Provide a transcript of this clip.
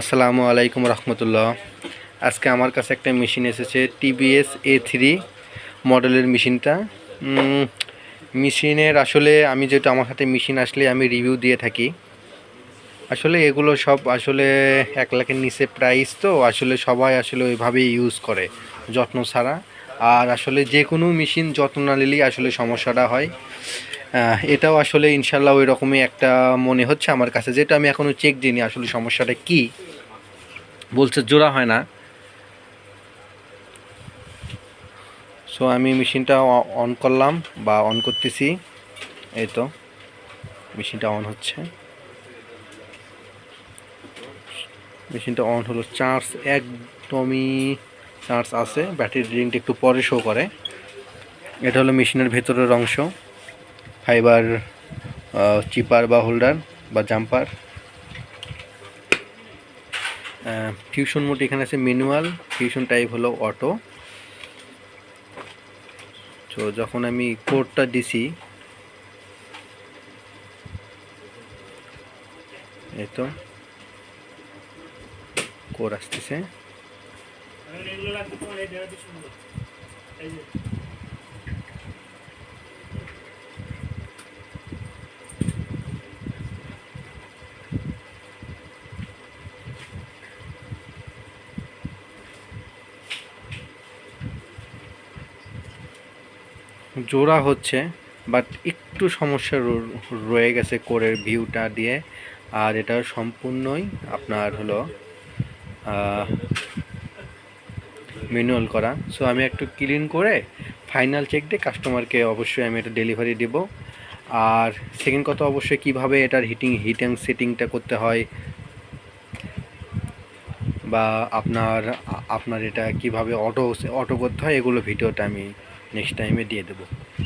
আসসালামু আলাইকুম রহমতুল্লাহ। আজকে আমার কাছে একটা মেশিন এসেছে টিবিএস এ থ্রি মডেলের মেশিনটা। মেশিনের আসলে আমি যেটা আমার হাতে মেশিন আসলে আমি রিভিউ দিয়ে থাকি। আসলে এগুলো সব আসলে এক লাখের নিচে প্রাইস তো, আসলে সবাই আসলে ওইভাবেই ইউজ করে, যত্ন ছাড়া। আর আসলে যে কোনো মেশিন যত্ন না নিলেই আসলে সমস্যাটা হয়। এটাও আসলে ইনশাল্লাহ ওই রকমই একটা মনে হচ্ছে আমার কাছে। যেটা আমি এখনও চেক দিইনি আসলে সমস্যাটা কি। বলছে জোড়া হয় না। সো আমি মেশিনটা অন করলাম বা অন করতেছি। এই তো, মেশিনটা অন হচ্ছে। মেশিনটা অন হলো চার্জ একদমই চার্জ আছে। ব্যাটারি রিংটা একটু পরে শো করে। এটা হলো মেশিনের ভেতরের অংশ। ফাইবার চিপার বা হোল্ডার বা জাম্পার। ফিউশন মোড এখানে আছে ম্যানুয়াল ফিউশন টাইপ হলো অটো তো যখন আমি কোডটা দিছি, এই তো কোড আসতেছে। জোড়া হচ্ছে বাট একটু সমস্যা রয়ে গেছে কোরের ভিউটা দিয়ে, আর এটা সম্পূর্ণই আপনার হলো ম্যানুয়াল করা। সো আমি একটু ক্লিন করে ফাইনাল চেক দিয়ে কাস্টমারকে অবশ্যই আমি এটা ডেলিভারি দেব। আর সেকেন্ড কথা অবশ্যই কীভাবে এটার হিটিং হিটিং সেটিংটা করতে হয়, বা আপনার আপনার এটা কীভাবে অটো অটো করতে হয়, এগুলো ভিডিওটা আমি নেক্সট টাইমে দিয়ে দেবো।